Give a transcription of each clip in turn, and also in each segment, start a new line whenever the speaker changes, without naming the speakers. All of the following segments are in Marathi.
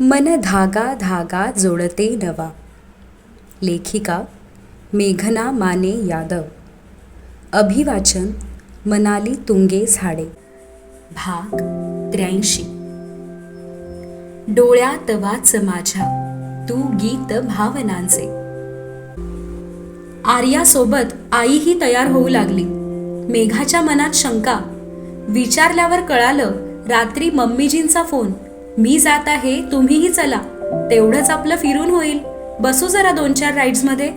मन धागा धागा जोडते नवा. लेखिका मेघना माने यादव. अभिवाचन मनाली तुंगे झाडे. भाग त्र्याऐंशी. डोळ्यात वाच माझ्या तू गीत भावनांचे. आर्यासोबत आईही तयार होऊ लागली. मेघाच्या मनात शंका. विचारल्यावर कळालं रात्री मम्मीजींचा फोन. मी जात आहे तुम्हीही चला. तेवढंच आपलं फिरून होईल. बसू जरा दोन चार राईड्समध्ये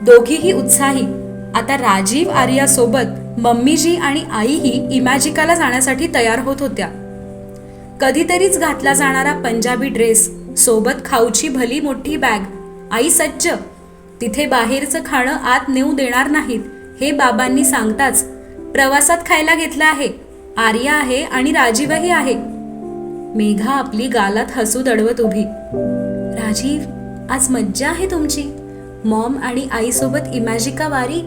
दोघीही उत्साही. आता राजीव आर्यासोबत मम्मीजी आणि आईही इमॅजिकाला जाण्यासाठी तयार होत होत्या. कधीतरीच घातला जाणारा पंजाबी ड्रेस सोबत खाऊची भली मोठी बॅग आई सज्ज. तिथे बाहेरचं खाणं आत नेऊ देणार नाहीत हे बाबांनी सांगताच. प्रवासात खायला घेतलं आहे. आर्या आहे आणि राजीवही आहे. मेघा आपली गालात हसू दडवत उभी. राजीव आज मज्जा आहे तुमची. मॉम आणि आईसोबत इमॅजिका वारी.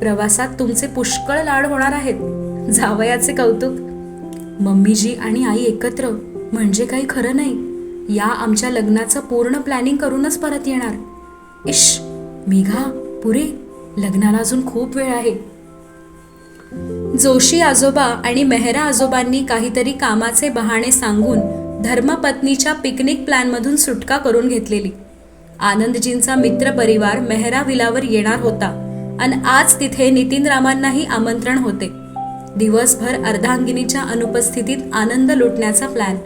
प्रवासात तुमचे पुष्कळ लाड होणार आहेत. जावयाचे कौतुक. मम्मीजी आणि आई एकत्र म्हणजे काही खरं नाही. या आमच्या लग्नाचं पूर्ण प्लॅनिंग करूनच परत येणार. इश मेघा पुरे लग्नाला अजून खूप वेळ आहे. जोशी आजोबा आणि मेहरा आजोबांनी काहीतरी कामाचे बहाणे सांगून धर्मपत्नीच्या पिकनिक प्लॅनमधून सुटका करून घेतलेली. आनंदजींचा मित्र परिवार मेहरा विलावर येणार होता आणि आज तिथे नितीन रामांनाही आमंत्रण होते. दिवसभर अर्धांगिनीच्या अनुपस्थितीत आनंद लुटण्याचा प्लॅन.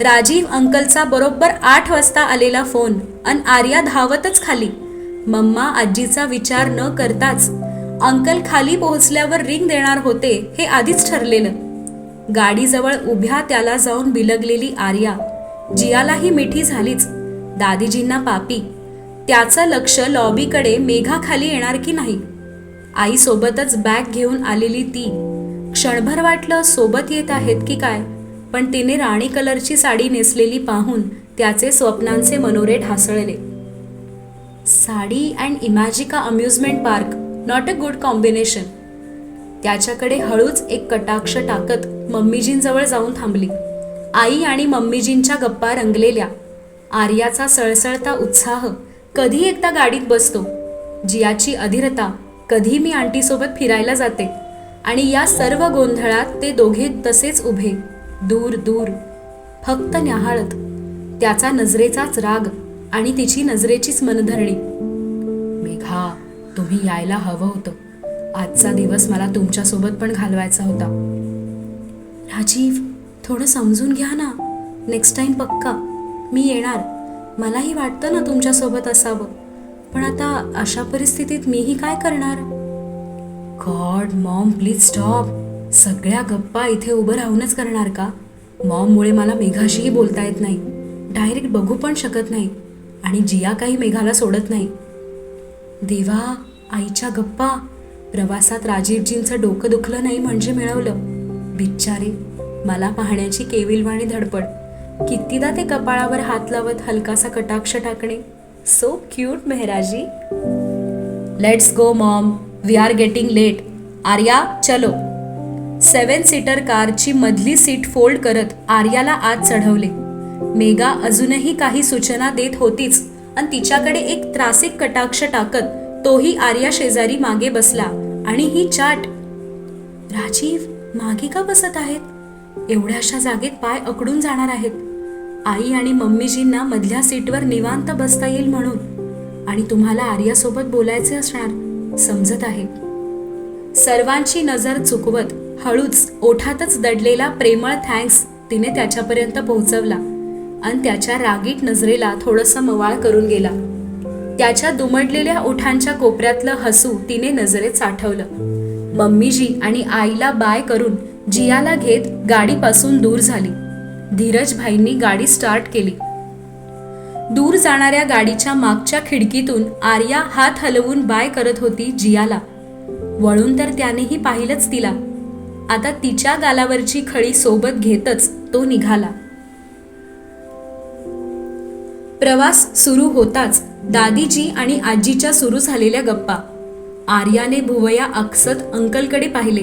राजीव अंकलचा बरोबर आठ वाजता आलेला फोन अन आर्या धावतच खाली. मम्मा आजीचा विचार न करताच अंकल खाली पोहोचल्यावर रिंग देणार होते हे आधीच ठरलेलं. गाडीजवळ उभ्या त्याला जाऊन बिलगलेली आर्या जियालाही मिठी झालीच. दादीजींना पापी. त्याचं लक्ष लॉबीकडे मेघाखाली येणार की नाही? आईसोबतच बॅग घेऊन आलेली ती. क्षणभर वाटलं सोबत येत आहेत की काय पण तिने राणी कलरची साडी नेसलेली पाहून त्याचे स्वप्नांचे मनोरे ढासळले. Sari and Imagica amusement park. Not a good combination. त्याच्याकडे हळूच एक कटाक्ष टाकत मम्मीजींजवळ जाऊन थांबली. आई आणि मम्मीजींच्या गप्पा रंगलेल्या. आर्याचा सळसळता उत्साह कधी एकदा गाडीत बसतो. जियाची अधीरता कधी मी आंटीसोबत फिरायला जाते. आणि या सर्व गोंधळात ते दोघे तसेच उभे दूर दूर फक्त न्याहाळत. त्याचा नजरेचाच राग आणि तिची नजरेचीच मनधरणी. मेघा तुम्ही यायला हवं होतं. आजचा दिवस मला तुमच्यासोबत पण घालवायचा होता. राजीव थोडं समजून घ्या ना. नेक्स्ट टाईम पक्का. मी येणार. मलाही वाटतं ना तुमच्यासोबत असावं. पण आता अशा परिस्थितीत मीही काय करणार? God mom please stop. सगळ्या गप्पा इथे उभं राहूनच करणार का? मॉममुळे मला मेघाशीही बोलता येत नाही. डायरेक्ट बघू पण शकत नाही. आणि जिया काही मेघाला सोडत नाही. देवा आईच्या गप्पा. प्रवासात राजीवजींचं डोकं दुखलं नाही म्हणजे मिळवलं. बिच्चारे मला पाहण्याची केविलवाणी धडपड. कितीदा ते कपाळावर हात लावत हलकासा कटाक्ष टाकणे. So cute Mehraji. Let's go mom we are getting late Arya चलो. सेवन सीटर कारची मधली सीट फोल्ड करत आर्याला आत चढवले. मेगा अजूनही काही सूचना देत होतीच. आणि तिच्याकडे एक त्रासिक कटाक्ष टाकत तोही आर्या शेजारी मागे बसला. आणि ही चाट राजीव मागे का बसत आहेत? एवढ्याशा जागेत पाय अकडून जाणार आहेत. आई आणि मम्मीजींना मधल्या सीटवर निवांत बसता येईल म्हणून. आणि तुम्हाला आर्यासोबत बोलायचे असणार समजत आहे. सर्वांची नजर चुकवत हळूच ओठातच दडलेला प्रेमळ थँक्स तिने त्याच्यापर्यंत पोहोचवला. आणि त्याच्या रागीट नजरेला थोडंसं मवाळ करून गेला. त्याच्या दुमडलेल्या ओठांच्या कोपऱ्यातलं हसू तिने नजरेत साठवलं. मम्मीजी आणि आईला बाय करून जियाला घेत गाडीपासून दूर झाली. धीरज भाईंनी गाडी स्टार्ट केली. दूर जाणाऱ्या गाडीच्या मागच्या खिडकीतून आर्या हात हलवून बाय करत होती जियाला. वळून तर त्यानेही पाहिलंच तिला. आता तिच्या गालावरची खळी सोबत घेतच तो निघाला. प्रवास सुरू होताच दादीजी आणि आजीच्या सुरू झालेल्या गप्पा. आर्याने भुवया अक्सत अंकलकडे पाहिले.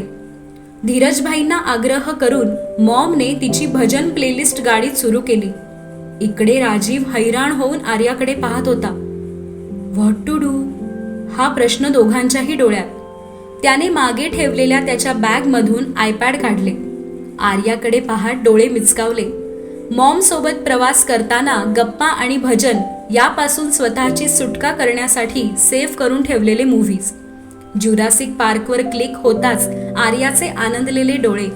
धीरजभाईंना आग्रह करून मॉमने तिची भजन प्लेलिस्ट गाडीत सुरू केली. इकडे राजीव हैराण होऊन आर्याकडे पाहत होता. व्हॉट टू डू हा प्रश्न दोघांच्याही डोळ्यात. त्याने मागे ठेवलेल्या त्याच्या बॅगमधून आयपॅड काढले. आर्याकडे पाहत डोळे मिचकावले. मॉम सोबत प्रवास करताना गप्पा आणि भजन यापासून स्वतःची सुटका करण्यासाठी सेव्ह करून ठेवलेले मूव्हीज ज्युरासिक पार्कवर क्लिक होताच आर्याचे आनंदलेले डोळे.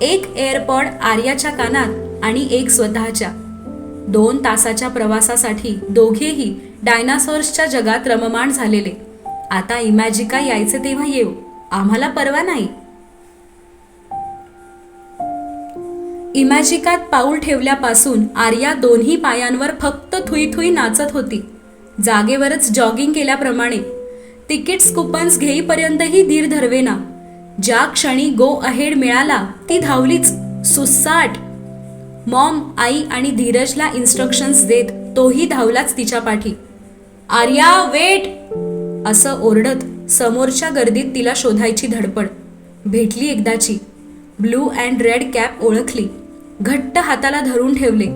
एक एअरपॉड आर्याच्या कानात आणि एक स्वतःच्या. दोन तासाच्या प्रवासासाठी दोघेही डायनासॉर्सच्या जगात रममाण झालेले. आता इमॅजिका यायचे तेव्हा येऊ. आम्हाला परवा नाही. इमॅजिकात पाऊल ठेवल्यापासून आर्या दोन्ही पायांवर फक्त थुई थुई नाचत होती. जागेवरच जॉगिंग केल्याप्रमाणे. तिकीट्स कुपन्स घेईपर्यंतही धीर धरवेना. ज्या क्षणी गो अहेड मिळाला ती धावलीच. सुसाट मॉम आई आणि धीरजला इन्स्ट्रक्शन्स देत तोही धावलाच तिच्या पाठी. आर्या वेट असं ओरडत समोरच्या गर्दीत तिला शोधायची धडपड. भेटली एकदाची. ब्लू अँड रेड कॅप ओळखली. घट्ट हाताला धरून ठेवले.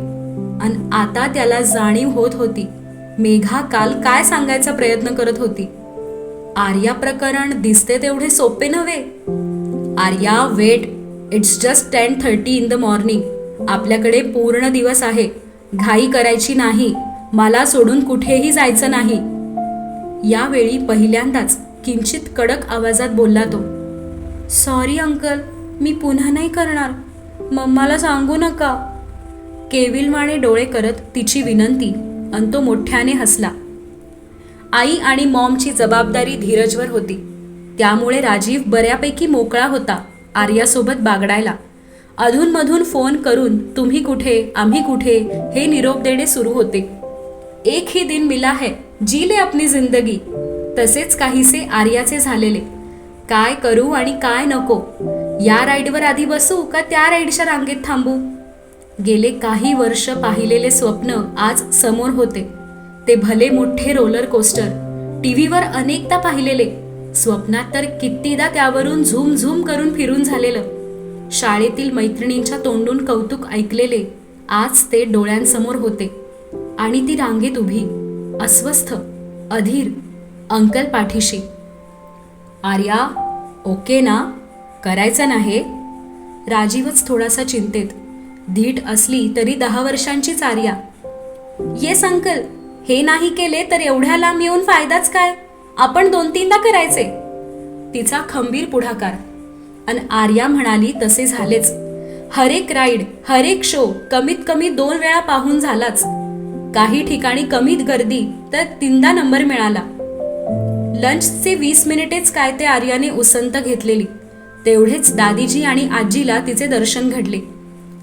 आणि आता त्याला जाणीव होत होती मेघा काल काय सांगायचा प्रयत्न करत होती. आर्या प्रकरण दिसते तेवढे सोपे नव्हे. Arya wait it's just ten thirty in the morning आपल्याकडे पूर्ण दिवस आहे. घाई करायची नाही. मला सोडून कुठेही जायचं नाही. यावेळी पहिल्यांदाच किंचित कडक आवाजात बोलला तो. सॉरी अंकल मी पुन्हा नाही करणार. मम्माला सांगू नका. केविलमाने डोळे करत तिची विनंती आणि तो मोठ्याने हसला. आई आणि मॉमची जबाबदारी धीरजवर होती. त्यामुळे राजीव बऱ्यापैकी मोकळा होता आर्यासोबत बागडायला. अधूनमधून फोन करून तुम्ही कुठे? आम्ही कुठे? हे निरोप देणे सुरू होते. एक ही दिन मिला है जी ले अपनी जिंदगी. तसेच काहीसे आर्याचे झालेले. काय करू आणि काय नको? या राईडवर आधी बसू का त्या राईडच्या रांगेत थांबू? गेले काही वर्ष पाहिलेले स्वप्न आज समोर होते. ते भले मोठे रोलर कोस्टर टीव्हीवर अनेकदा पाहिलेले. स्वप्नात तर कितीदा त्यावरून झूम झूम करून फिरून झालेलं. शाळेतील मैत्रिणींच्या तोंडून कौतुक ऐकलेले. आज ते डोळ्यांसमोर होते. आणि ती रांगेत उभी अस्वस्थ अधीर अंकल पाठीशी. आर्या ओके ना? करायचं नाही? राजीवच थोडासा चिंतेत. धीट असली तरी दहा वर्षांचीच आर्या येस अंकल. हे नाही केले तर एवढ्या लांब येऊन फायदाच काय? आपण दोन तीनदा करायचे. तिचा खंबीर पुढाकार. अन आर्या म्हणाली तसे झालेच. हरेक राईड हरेक शो कमीत कमी दोन वेळा पाहून झालाच. काही ठिकाणी कमीत गर्दी तर तीनदा नंबर मिळाला. लंचचे वीस मिनिटेच काय ते आर्याने उसंत घेतलेली. तेवढेच दादीजी आणि आजीला तिचे दर्शन घडले.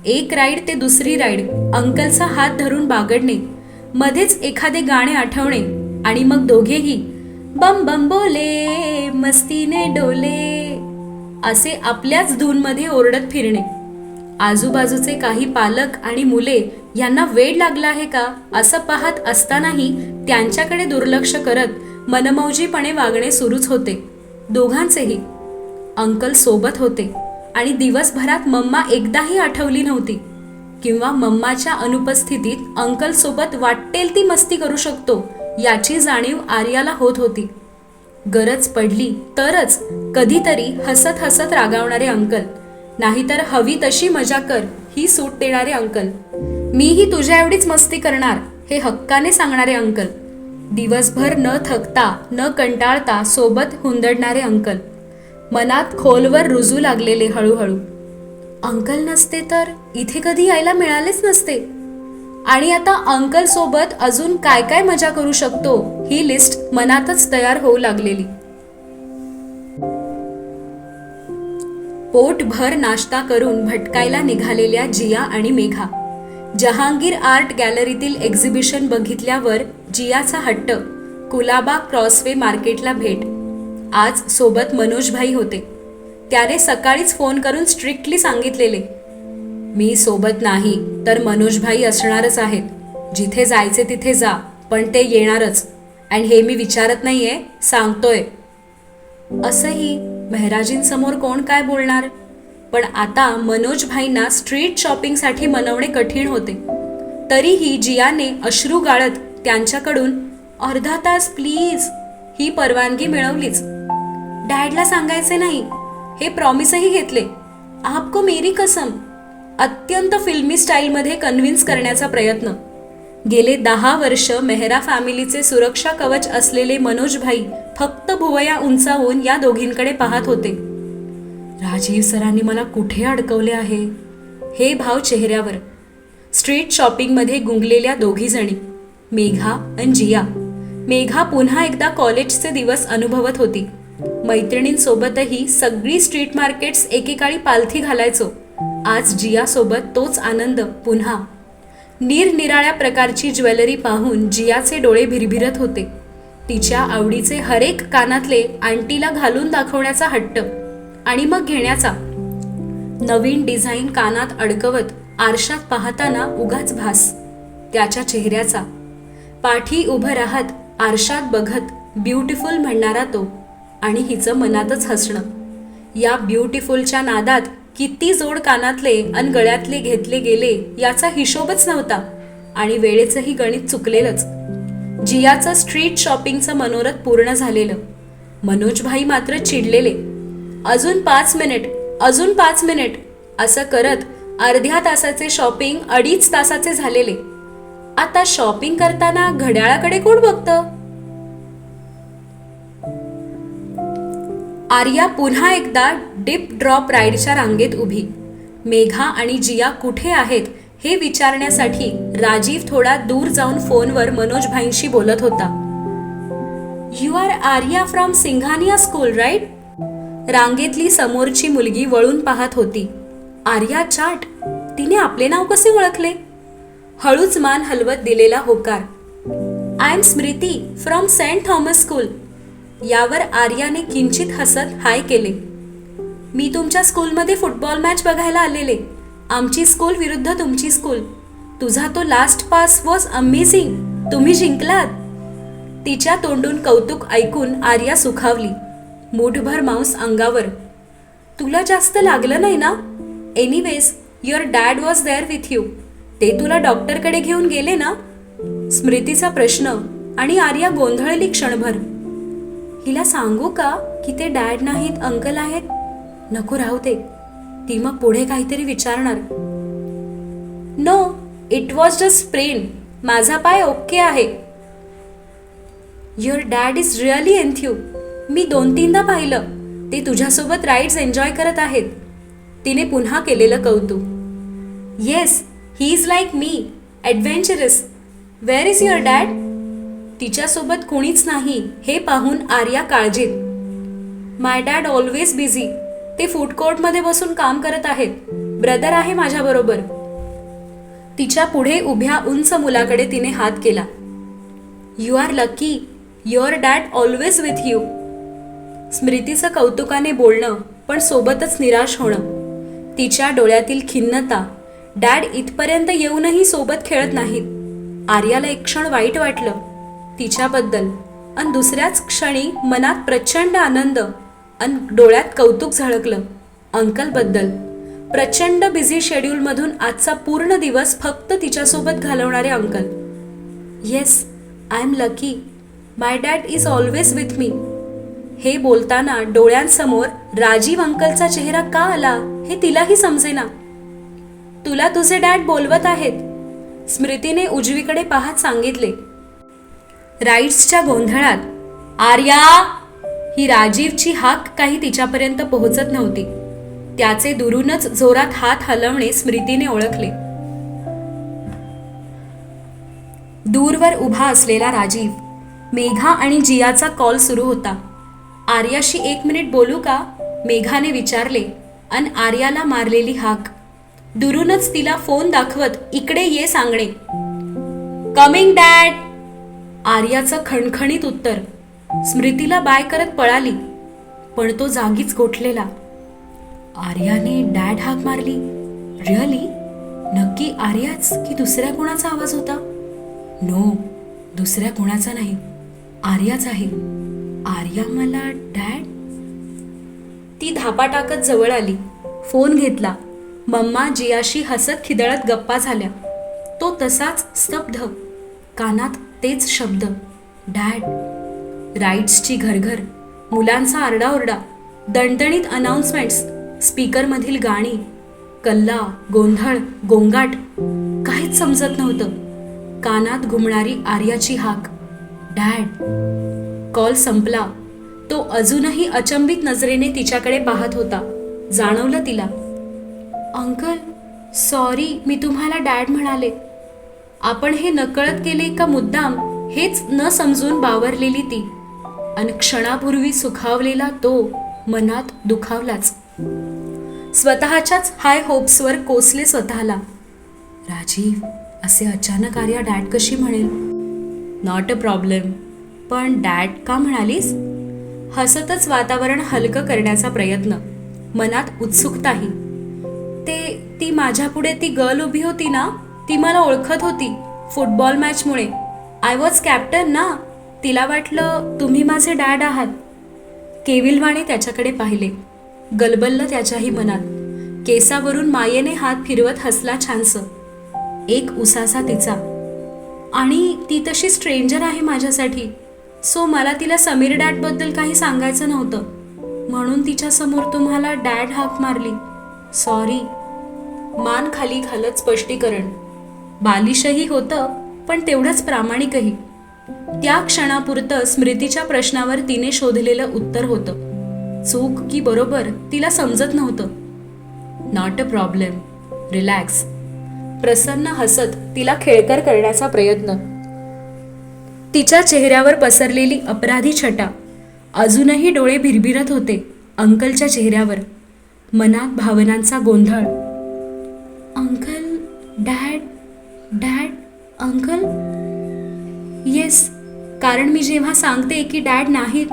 एक राईड ते दुसरी राईड अंकलचा हात धरून बागडणे मध्येच एखादे गाणे आठवणे आणि मग दोघेही बम बम बोले मस्तीने डोले असे आपल्याच धूनमध्ये ओरडत फिरणे. आजूबाजूचे काही पालक आणि मुले यांना वेळ लागला आहे का असं पाहत असतानाही त्यांच्याकडे दुर्लक्ष करत मनमौजीपणे वागणे सुरूच होते. दोघांचेही अंकल सोबत होते आणि दिवसभरात मम्मा एकदाही आठवली नव्हती. किंवा मम्माच्या अनुपस्थितीत अंकल सोबत वाटेल ती मस्ती करू शकतो याची जाणीव आर्याला होत होती. गरज पडली तरच कधीतरी हसत हसत रागावणारे अंकल नाहीतर हवी तशी मजा कर ही सूट देणारे अंकल. मीही तुझ्या एवढीच मस्ती करणार हे हक्काने सांगणारे अंकल. दिवसभर न थकता न कंटाळता सोबत हुंदडणारे अंकल. मनात खोलवर रुजू लागलेले हळूहळू. अंकल नसते तर इथे कधी यायला मिळालेच नसते. आणि आता अंकल सोबत अजून काय काय मजा करू शकतो ही लिस्ट मनातच तयार होऊ लागलेली. पोटभर नाश्ता करून भटकायला निघालेल्या जिया आणि मेघा. जहांगीर आर्ट गॅलरीतील एक्झिबिशन बघितल्यावर जियाचा हट्ट कुलाबा क्रॉसवे मार्केटला भेट आज सोबत मनोजभाई होते. त्याने सकाळीच फोन करून स्ट्रिक्टली सांगितलेले. मी सोबत नाही तर मनोजभाई असणारच आहेत. जिथे जायचे तिथे जा पण ते येणारच. आणि हे मी विचारत नाहीये सांगतोय. असंही मेहराजींसमोर कोण काय बोलणार? पण आता मनोजभाईंना स्ट्रीट शॉपिंगसाठी मनवणे कठीण होते. तरीही जियाने अश्रू गाळत त्यांच्याकडून अर्धा तास प्लीज. ही परवानगी मिळवलीच. डॅडला सांगायचे नाही. हे प्रॉमिसही घेतले. आपको मेरी कसम. अत्यंत फिल्मी स्टाईलमध्ये कन्व्हिन्स करण्याचा प्रयत्न. गेले दहा वर्ष मेहरा फॅमिलीचे सुरक्षा कवच असलेले मनोज भाई फक्त भुवया उंचावून या दोघींकडे पाहत होते. राजीव सरांनी मला कुठे अडकवले आहे? हे भाव चेहऱ्यावर. स्ट्रीट शॉपिंगमध्ये गुंगलेल्या दोघीजणी मेघा आणि जिया. मेघा पुन्हा एकदा कॉलेजचे दिवस अनुभवत होती. मैत्रिणींसोबतही सगळी स्ट्रीट मार्केट्स एकेकाळी पालथी घालायचो. आज जियासोबत तोच आनंद पुन्हा. निरनिराळ्या प्रकारची ज्वेलरी पाहून जियाचे डोळे भिरभिरत होते. तिच्या आवडीचे हरेक कानातले आंटीला घालून दाखवण्याचा हट्ट आणि मग घेण्याचा. नवीन डिझाईन कानात अडकवत आरशात पाहताना उगाच भास. त्याच्या चेहऱ्याचा. पाठी उभं राहत आरशात बघत ब्युटिफुल म्हणणारा तो. आणि हिचं मनातच हसणं. या ब्युटिफुलच्या नादात किती जोड कानातले अन गळ्यातले घेतले गेले याचा हिशोबच नव्हता आणि वेळेचंही गणित चुकलेलंच. जियाचं स्ट्रीट शॉपिंगचं मनोरथ पूर्ण झालेलं. मनोजभाई मात्र चिडलेले. अजून पाच मिनिट अजून पाच मिनिट असं करत अर्ध्या तासाचे शॉपिंग अडीच तासाचे झालेले. आता शॉपिंग करताना घड्याळाकडे कोण बघतं? आर्या पुन्हा एकदा डिप ड्रॉप राईडच्या रांगेत उभी. मेघा आणि जिया कुठे आहेत हे विचारण्यासाठी राजीव थोडा दूर जाऊन फोनवर मनोज भाईंशी बोलत होता. You are Arya from Singhania school right रांगेतली समोरची मुलगी वळून पाहत होती. आर्या चाट तिने आपले नाव कसे ओळखले? हळूच मान हलवत दिलेला होकार. I am Smriti from saint Thomas school यावर आर्याने किंचित हसत हाय केले. मी तुमच्या स्कूलमध्ये फुटबॉल मॅच बघायला आलेले. आमची स्कूल विरुद्ध तुमची स्कूल. तुझा तो लास्ट पास वॉज अमेझिंग तुम्ही जिंकलात. तिच्या तोंडून कौतुक ऐकून आर्या सुखावली. मूठभर मांस अंगावर. तुला जास्त लागलं नाही ना? Anyways your dad was there with you ते तुला डॉक्टरकडे घेऊन गेले ना? स्मृतीचा प्रश्न आणि आर्या गोंधळली क्षणभर. तिला सांगू का की ते डॅड नाहीत अंकल आहेत? नको राहू दे ती मग पुढे काहीतरी विचारणार. No it was just sprain माझा पाय ओके आहे. Your dad is really enthu मी दोन तीनदा पाहिलं. ते तुझ्यासोबत राईड्स एन्जॉय करत आहेत. तिने पुन्हा केलेलं कौतुक. Yes he is like me adventurous where is your dad तिच्यासोबत कोणीच नाही हे पाहून आर्या काळजीत. माय डॅड ऑलवेज बिझी ते फूड कोर्टमध्ये बसून काम करत आहेत. ब्रदर आहे माझ्याबरोबर तिच्या पुढे उभ्या उंच मुलाकडे तिने हात केला. You are lucky your dad always with you स्मृतीचं कौतुकाने बोलणं पण सोबतच निराश होणं. तिच्या डोळ्यातील खिन्नता. डॅड इथपर्यंत येऊनही सोबत खेळत नाहीत. आर्याला एक क्षण वाईट वाटलं. तिच्याबद्दल. आणि दुसऱ्याच क्षणी मनात प्रचंड आनंद आणि डोळ्यात कौतुक झळकलं अंकलबद्दल. प्रचंड बिझी शेड्यूलमधून आजचा पूर्ण दिवस फक्त तिच्यासोबत घालवणारे uncle. Yes I am lucky my dad is always with me हे बोलताना डोळ्यांसमोर राजीव अंकलचा चेहरा का आला हे तिलाही समजेना. तुला तुझे डॅड बोलवत आहेत. स्मृतीने उजवीकडे पाहत सांगितले. राईट्सच्या गोंधळात आर्या ही राजीवची हाक काही तिच्यापर्यंत पोहोचत नव्हती. त्याचे दुरूनच जोरात हात हलवणे स्मृतीने ओळखले. दूरवर उभा असलेला राजीव मेघा आणि जियाचा कॉल सुरू होता. आर्याशी एक मिनिट बोलू का? मेघाने विचारले अन आर्याला मारलेली हाक. दुरूनच तिला फोन दाखवत इकडे ये सांगणे. कमिंग डॅड आर्याचं खणखणीत उत्तर स्मृतीला बाय करत पळाली पण तो जागीच गोठलेला. आर्याने डॅड हाक मारली. रिअली? नक्की आर्याच की दुसऱ्या कोणाचा आवाज होता? नो दुसऱ्या कोणाचा नाही. आर्याच आहे. आर्या मला डॅड? ती धापा टाकत जवळ आली. फोन घेतला. मम्मा जियाशी हसत खिदळत गप्पा झाल्या. तो तसाच स्तब्ध कानात तेच शब्द. डॅड राईड्सची घरघर. मुलांचा आरडाओरडा. दणदणीत अनाउन्समेंट्स स्पीकरमधील गाणी. कल्ला गोंधळ गोंगाट. काहीच समजत नव्हतं. कानात घुमणारी आर्याची हाक. डॅड कॉल संपला. तो अजूनही अचंबित नजरेने तिच्याकडे पाहत होता. जाणवलं तिला. अंकल सॉरी मी तुम्हाला डॅड म्हणाले. आपण हे नकळत केले का मुद्दाम हेच न समजून बावरलेली ती. आणि क्षणापूर्वी सुखावलेला तो मनात दुखावलाच. स्वतःच्याच हाय होप्सवर कोसले स्वतःला. राजीव असे अचानक आर्या डॅड कशी म्हणेल? नॉट अ प्रॉब्लेम पण डॅड का म्हणालीस? हसतच वातावरण हलकं करण्याचा प्रयत्न. मनात उत्सुकताही. ते ती माझ्यापुढे ती गर्ल उभी होती ना? ती मला ओळखत होती फुटबॉल मॅचमुळे आय वॉज कॅप्टन ना. तिला वाटलं तुम्ही माझे डॅड आहात. केविलवाणे त्याच्याकडे पाहिले. गलबललं त्याच्याही मनात. केसावरून मायेने हात फिरवत हसला छानस. एक उसासा तिचा. आणि ती तशी स्ट्रेंजर आहे माझ्यासाठी. सो मला तिला समीर डॅडबद्दल काही सांगायचं नव्हतं. म्हणून तिच्यासमोर तुम्हाला डॅड हाक मारली. सॉरी मान खाली घालत स्पष्टीकरण. बालिशही होतं पण तेवढंच प्रामाणिकही. त्या क्षणापुरतं स्मृतीच्या प्रश्नावर तिने शोधलेलं उत्तर होतं. चूक की बरोबर तिला समजत नव्हतं. Not a problem relax Prasanna हसत तिला खेळकर करण्याचा प्रयत्न. तिच्या चेहऱ्यावर पसरलेली अपराधी छटा. अजूनही डोळे भिरभिरत होते अंकलच्या चेहऱ्यावर. मनात भावनांचा गोंधळ. अंकल? येस कारण मी जेव्हा सांगते की डॅड नाहीत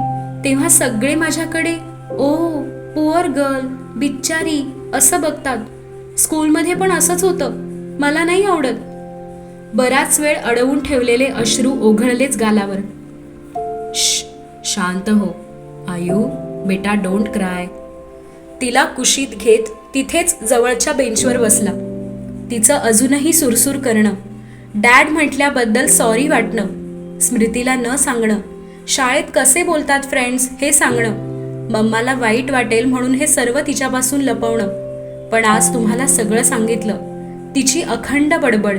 तेव्हा सगळे माझ्याकडे ओ पुअर गर्ल बिच्चारी असं बघतात. स्कूलमध्ये पण असंच होतं. मला नाही आवडत. बराच वेळ अडवून ठेवलेले अश्रू ओघळलेच गालावर. श शांत हो. आयू बेटा डोंट क्राय. तिला कुशीत घेत तिथेच जवळच्या बेंचवर बसला. तिचं अजूनही सुरसूर करणं. डॅड म्हटल्याबद्दल सॉरी वाटणं स्मृतीला न सांगणं शाळेत कसे बोलतात फ्रेंड्स हे सांगणं मम्माला वाईट वाटेल म्हणून हे सर्व तिच्यापासून लपवणं. पण आज तुम्हाला सगळं सांगितलं. तिची अखंड बडबड.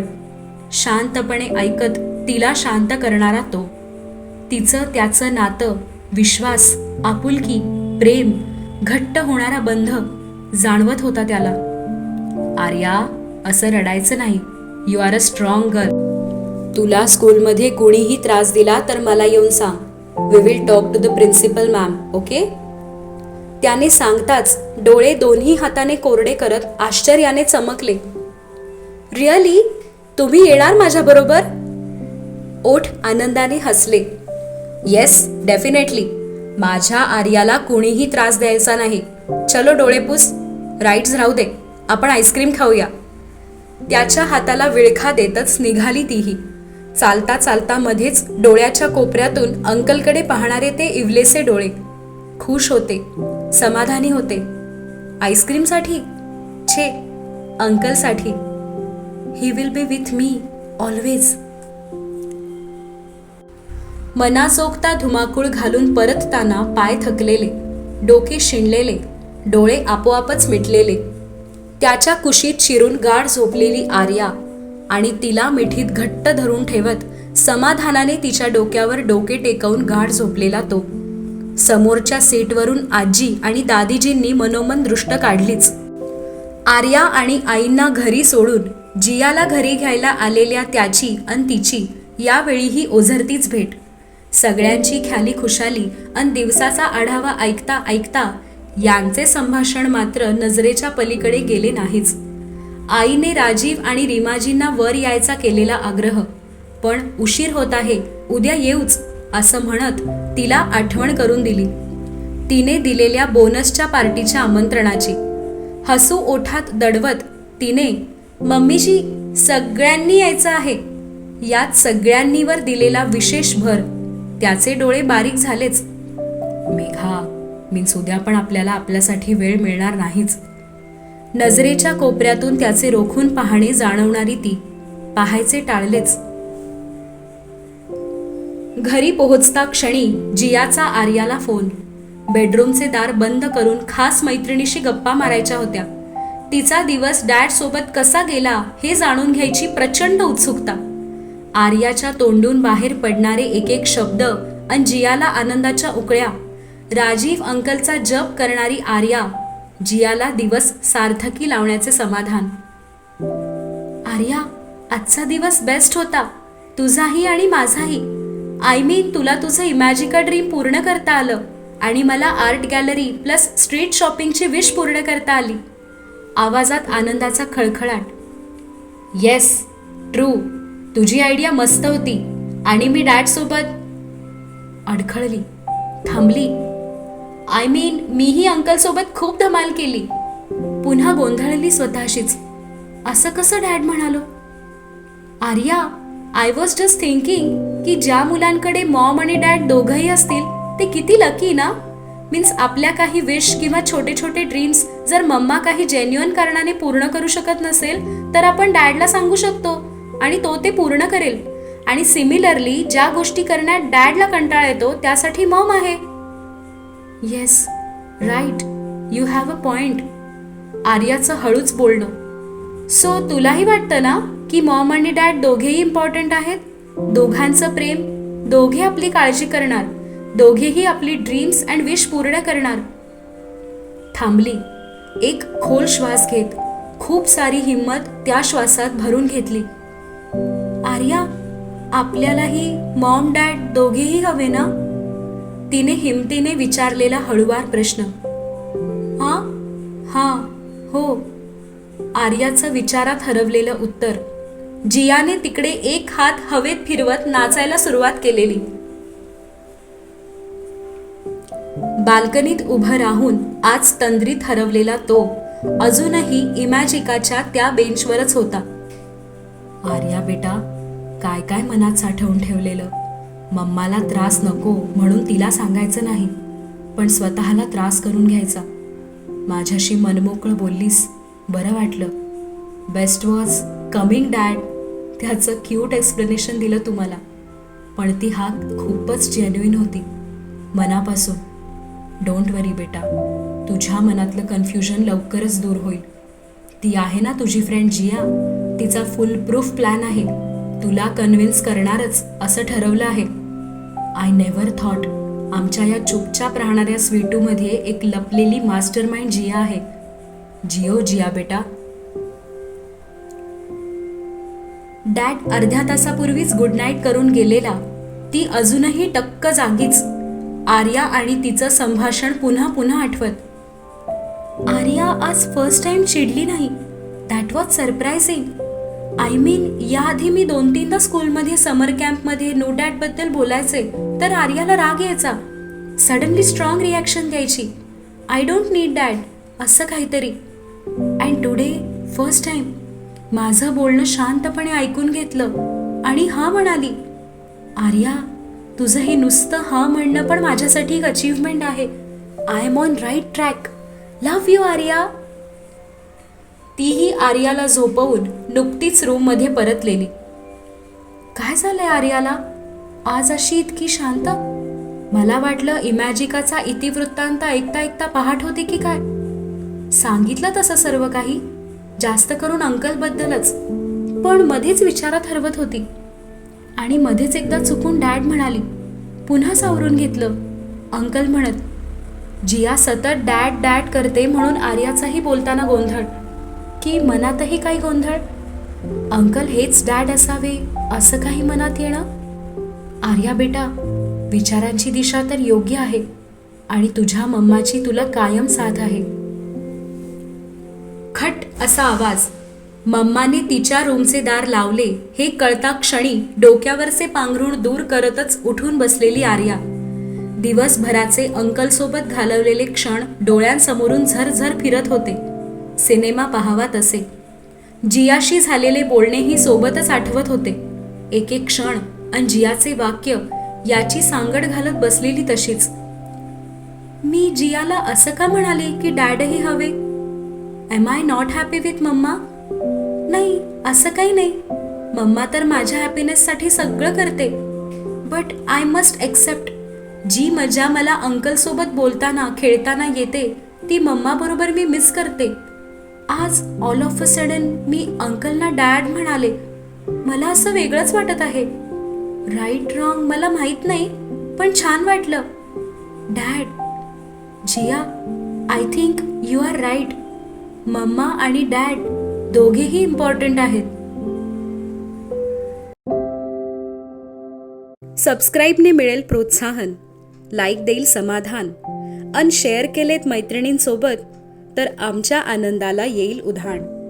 शांतपणे ऐकत तिला शांत करणारा तो. तिचं त्याचं नातं विश्वास आपुलकी प्रेम घट्ट होणारा बंध जाणवत होता त्याला. आर्या असं रडायचं नाही. You are a strong girl तुला स्कूलमध्ये कोणीही त्रास दिला तर मला येऊन सांग. We will talk to the principal ma'am okay त्याने सांगताच डोळे दोन्ही हाताने कोरडे करत आश्चर्याने चमकले. रिअली तुम्ही येणार माझ्याबरोबर ओठ आनंदाने हसले. येस डेफिनेटली माझ्या आर्याला कोणीही त्रास द्यायचा नाही. चलो डोळेपूस राईट्स राहू दे. आपण आईस्क्रीम खाऊया. त्याच्या हाताला विळखा देतच निघाली तीही. चालता चालता मध्येच डोळ्याच्या कोपऱ्यातून अंकलकडे पाहणारे ते इवलेसे डोळे. खुश होते. समाधानी होते. आईस्क्रीमसाठी? छे. अंकलसाठी. He will be with me always मनासोगता धुमाकूळ घालून परतताना पाय थकलेले. डोके शिणलेले. डोळे आपोआपच मिटलेले. त्याच्या कुशीत शिरून गाढ झोपलेली आर्या आणि तिला मिठीत घट्ट धरून ठेवत समाधानाने तिच्या डोक्यावर डोके टेकवून गाढ झोपलेला तो. समोरच्या सीटवरून आजी आणि दादीजींनी मनोमन दृष्ट काढलीच. आर्या आणि आईंना घरी सोडून जियाला घरी घ्यायला आलेल्या त्याची आणि तिची यावेळीही ओझरतीच भेट. सगळ्यांची ख्याली खुशाली आणि दिवसाचा आढावा ऐकता ऐकता यांचे संभाषण मात्र नजरेच्या पलीकडे गेले नाहीच. आईने राजीव आणि रीमाजींना वर यायचा केलेला आग्रह पण उशीर होत आहे उद्या येऊच असं म्हणत तिला आठवण करून दिली. तिने दिलेल्या बोनसच्या पार्टीच्या आमंत्रणाची. हसू ओठात दडवत तिने मम्मीजी सगळ्यांनी यायचं आहे. यात सगळ्यांनीवर दिलेला विशेष भर त्याचे डोळे बारीक झालेच. मेघा मीन्स उद्या पण आपल्याला आपल्यासाठी वेळ मिळणार नाहीच. नजरेच्या कोपऱ्यातून त्याचे रोखून पाहणे जाणवणारी ती पाहायचे टाळलेच. घरी पोहोचता क्षणी जियाचा आर्याला फोन. बेडरूमचे दार बंद करून खास मैत्रिणीशी गप्पा मारायच्या होत्या. तिचा दिवस डॅड सोबत कसा गेला हे जाणून घ्यायची प्रचंड उत्सुकता. आर्याच्या तोंडून बाहेर पडणारे एक एक शब्द आणि जियाला आनंदाच्या उकळ्या. राजीव अंकलचा जप करणारी आर्या जियाला दिवस सार्थकी लावण्याचे समाधान. आर्या आजचा दिवस बेस्ट होता. तुझाही आणि माझाही. आय मीन तुला तुझं इमॅजिका ड्रीम पूर्ण करता आलं आणि मला आर्ट गॅलरी प्लस स्ट्रीट शॉपिंगची विश पूर्ण करता आली. आवाजात आनंदाचा खळखळाट. येस ट्रू तुझी आयडिया मस्त होती आणि मी डॅडसोबत अडखळली थांबली. आय मीन मीही अंकल सोबत खूप धमाल केली. पुन्हा गोंधळली स्वतःशीच. असं कसं डॅड म्हणालो? Arya I was just thinking की ज्या मुलांकडे मॉम आणि डॅड दोघंही असतील ते किती लकी ना? मीन्स आपल्या काही विश किंवा छोटे छोटे ड्रीम्स जर मम्मा काही जेन्युअन कारणाने पूर्ण करू शकत नसेल तर आपण डॅडला सांगू शकतो आणि तो ते पूर्ण करेल. आणि सिमिलरली ज्या गोष्टी करण्यात डॅडला कंटाळा येतो त्यासाठी मॉम आहे. Yes right you have a point आर्याचं हळूच बोलणं. सो तुलाही वाटतं ना की मॉम आणि डॅड दोघेही इम्पॉर्टंट आहेत? दोघांचं प्रेम दोघे आपली काळजी करणार दोघेही आपली ड्रीम्स अँड विश पूर्ण करणार. थांबली. एक खोल श्वास घेत खूप सारी हिंमत त्या श्वासात भरून घेतली. आर्या आपल्यालाही मॉम डॅड दोघेही हवे ना? तिने हिमतीने विचारलेला हळुवार प्रश्न. हा? हा हो. आर्याचं विचारात हरवलेलं उत्तर. जियाने तिकडे एक हात हवेत फिरवत नाचायला सुरुवात केलेली. बाल्कनीत उभं राहून आज तंद्रीत हरवलेला तो अजूनही इमॅजिकाच्या त्या बेंचवरच होता. आर्या बेटा काय काय मनात साठवून ठेवलेलं? मम्माला त्रास नको म्हणून तिला सांगायचं नाही पण स्वतःला त्रास करून घ्यायचा. माझ्याशी मनमोकळं बोललीस बरं वाटलं. बेस्ट वॉज कमिंग डॅड त्याचं क्यूट एक्सप्लेनेशन दिलं तुम्हाला. पण ती हाक खूपच जेन्युईन होती. मनापासून. डोंट वरी बेटा. तुझ्या मनातलं कन्फ्युजन लवकरच दूर होईल. ती आहे ना तुझी फ्रेंड जिया? तिचा फुल प्रूफ प्लॅन आहे. तुला कन्व्हिन्स करणारच असं ठरवलं आहे. आय नेव्हर थॉट आमच्या या चुपचाप राहणाऱ्या स्वीटूमध्ये एक लपलेली मास्टर माइंड जिया आहे. जिओ जिया बेटा. डॅड अर्ध्या तासापूर्वीच गुड नाईट करून गेलेला. ती अजूनही टक्क जागीच. आर्या आणि तिचं संभाषण पुन्हा पुन्हा आठवत. आर्या आज फर्स्ट टाइम चिडली नाही. That was surprising I mean याआधी मी दोन तीनदा स्कूलमध्ये समर कॅम्पमध्ये नो डॅटबद्दल बोलायचे तर आर्याला राग यायचा. सडनली स्ट्रॉंग रिॲक्शन द्यायची. आय डोंट नीड डॅड असं काहीतरी. अँड टुडे फर्स्ट टाईम माझं बोलणं शांतपणे ऐकून घेतलं. आणि हा म्हणाली आर्या तुझं हे नुसतं हा म्हणणं पण माझ्यासाठी एक अचीवमेंट आहे. I am on right track love you Arya. तीही आर्याला झोपवून नुकतीच रूममध्ये परतलेली. काय झालंय आर्याला? आज अशी इतकी शांत? मला वाटलं इमॅजिकाचा इतिवृत्तांत ऐकता ऐकता पहाट होती की काय? सांगितलं तसं सर्व काही? जास्त करून अंकलबद्दलच. पण मध्येच विचारात हरवत होती. आणि मध्येच एकदा चुकून डॅड म्हणाली पुन्हा सावरून घेतलं. अंकल म्हणत जिया सतत डॅड डॅड करते म्हणून आर्याचाही बोलताना गोंधळ. की मनातही काही गोंधळ? अंकल हेच डॅड असावे असं काही मनात येणं? आर्या बेटा विचारांची दिशा तर योग्य आहे आणि तुझ्या मम्माची तुला कायम साथ आहे. खट असा आवाज. मम्माने तिच्या रूमचे दार लावले. हे कळता क्षणी डोक्यावरचे पांघरूण दूर करतच उठून बसलेली आर्या. दिवसभराचे अंकलसोबत घालवलेले क्षण डोळ्यांसमोरून झरझर फिरत होते. सिनेमा पाहावा तसे जियाशी झालेले बोलणेही सोबतच आठवत होते. एक एक क्षण आणि जियाचे वाक्य याची सांगड घालत बसलेली तशीच. मी जियाला असं का म्हणाले की डॅडही हवे? Am I not happy with mamma नाही असं काही नाही. मम्मा तर माझ्या हॅपीनेससाठी सगळं करते. बट आय मस्ट एक्सेप्ट जी मजा मला अंकलसोबत बोलताना खेळताना येते ती मम्मा बरोबर मी मिस करते. आज ऑल ऑफ अ सडन मी अंकलना डॅड म्हणाले मला असं वेगळंच वाटत आहे. राईट रॉंग मला माहीत नाही पण छान वाटलं. Dad Jiya I think you are right mamma आणि डॅड दोघेही इम्पॉर्टंट आहेत. सबस्क्राईबने मिळेल प्रोत्साहन. लाईक देईल समाधान. अन शेअर केलेत मैत्रिणींसोबत. तर आमच्या आनंदाला येईल उधाण.